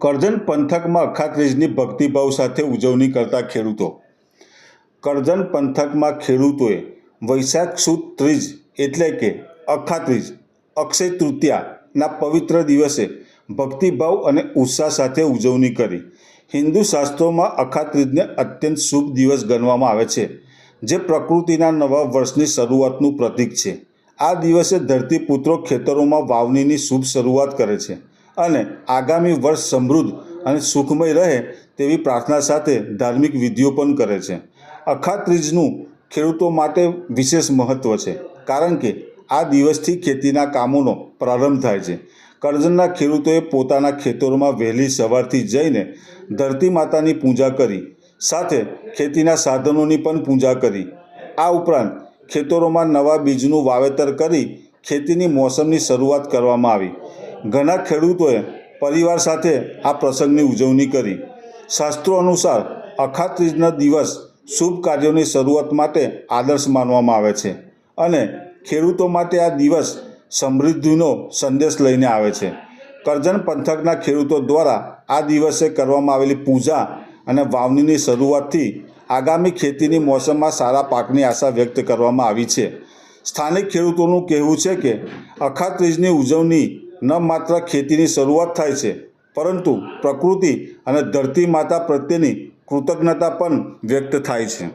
કરજણ પંથકમાં અખાત્રીજની ભક્તિભાવ સાથે ઉજવણી કરતા ખેડૂતો. કરજણ પંથકમાં ખેડૂતોએ વૈશાખ સુદ ત્રીજ એટલે કે અખાત્રીજ, અક્ષય તૃતીયાના પવિત્ર દિવસે ભક્તિભાવ અને ઉત્સાહ સાથે ઉજવણી કરી. હિન્દુ શાસ્ત્રોમાં અખાત્રીજને અત્યંત શુભ દિવસ ગણવામાં આવે છે, જે પ્રકૃતિના નવા વર્ષની શરૂઆતનું પ્રતીક છે. આ દિવસે ધરતીપુત્રો ખેતરોમાં વાવણીની શુભ શરૂઆત કરે છે. અને આગામી વર્ષ સમૃદ્ધ અને સુખમય રહે તેવી પ્રાર્થના સાથે ધાર્મિક વિધિઓ પણ કરે છે. અખાત્રીજનું ખેડૂતો માટે વિશેષ મહત્ત્વ છે, કારણ કે આ દિવસથી ખેતીના કામોનો પ્રારંભ થાય છે. કરજણના ખેડૂતોએ પોતાના ખેતરોમાં વહેલી સવારથી જઈને ધરતી માતાની પૂજા કરી, સાથે ખેતીના સાધનોની પણ પૂજા કરી. આ ઉપરાંત ખેતરોમાં નવા બીજનું વાવેતર કરી ખેતીની મોસમની શરૂઆત કરવામાં આવી. ઘણા ખેડૂતોએ પરિવાર સાથે આ પ્રસંગની ઉજવણી કરી. શાસ્ત્રો અનુસાર અખાત્રીજના દિવસ શુભ કાર્યોની શરૂઆત માટે આદર્શ માનવામાં આવે છે અને ખેડૂતો માટે આ દિવસ સમૃદ્ધિનો સંદેશ લઈને આવે છે. કરજણ પંથકના ખેડૂતો દ્વારા આ દિવસે કરવામાં આવેલી પૂજા અને વાવણીની શરૂઆતથી આગામી ખેતીની મોસમમાં સારા પાકની આશા વ્યક્ત કરવામાં આવી છે. સ્થાનિક ખેડૂતોનું કહેવું છે કે અખાત્રીજની ઉજવણી ન માત્ર ખેતીની શરૂઆત થાય છે, પરંતુ પ્રકૃતિ અને ધરતી માતા પ્રત્યેની કૃતજ્ઞતા પણ વ્યક્ત થાય છે.